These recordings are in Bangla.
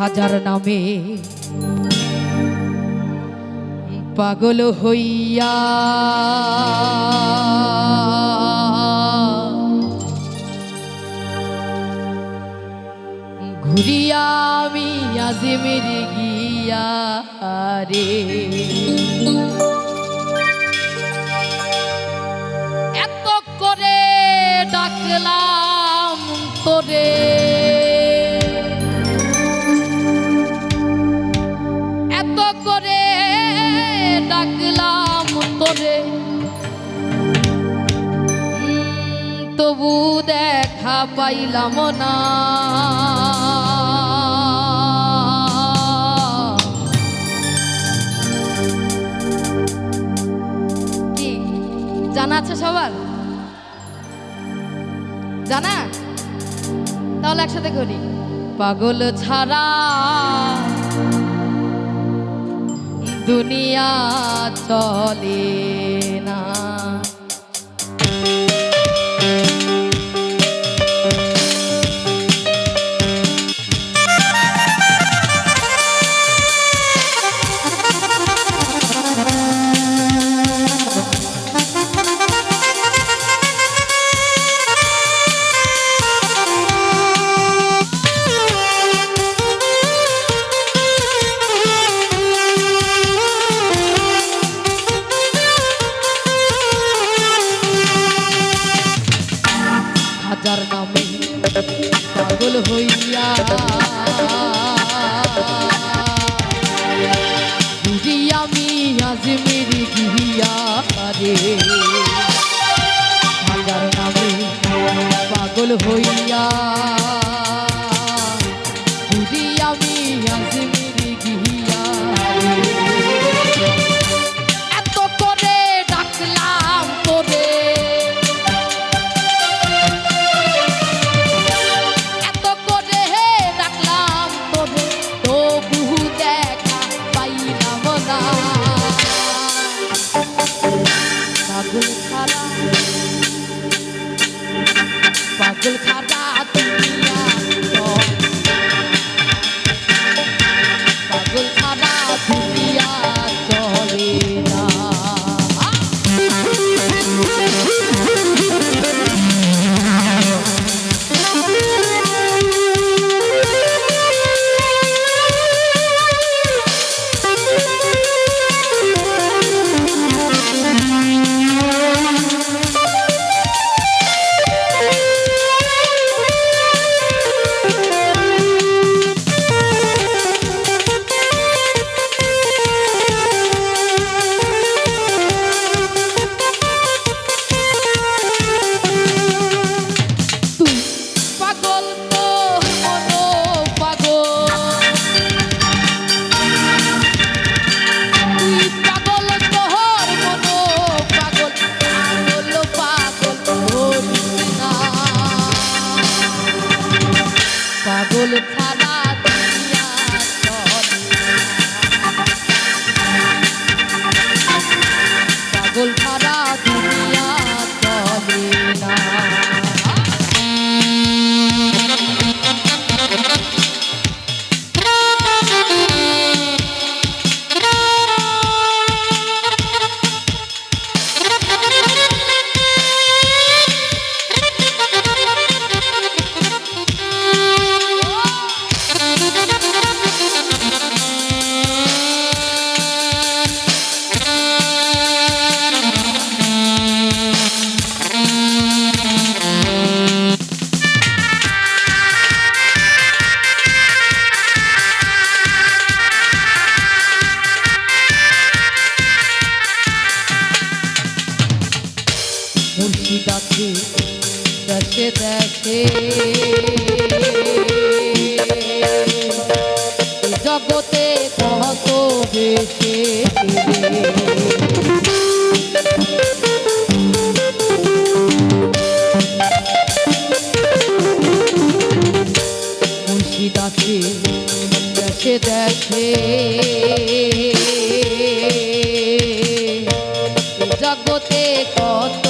হাজার নামে। পাগল হইয়া ঘুরিয়া আমি আজমের গিয়া রে। এত করে ডাকলাম তোরে। করে ডাকলাম তোরে। তবু দেখা পাইলাম না। কি, জানা আছে সবার? জানা? তাহলে একসাথে করি। পাগল ছাড়া দুনিয়া চলে না। পাগল হইয়া আমি আজমের গিয়া রে পাগল হইয়া পাগল মুর্শিদ আছে দেশে দেশে জগতে কত বেশে মুর্শিদ আছে দেশে দেশে জগতে কত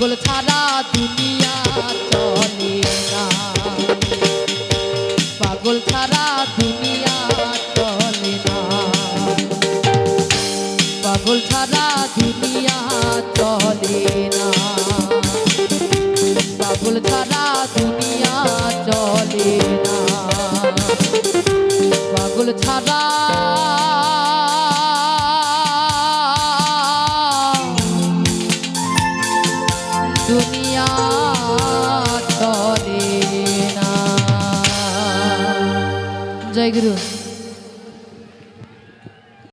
পাগল ছাড়া দুনিয়া চলে না। পাগল ছাড়া দুনিয়া চলে না। পাগল ছাড়া দুনিয়া চলে না। পাগল ছাড়া দুনিয়া চলে না। পাগল ছাড়া দুনিয়া তরে না জয় গুরু।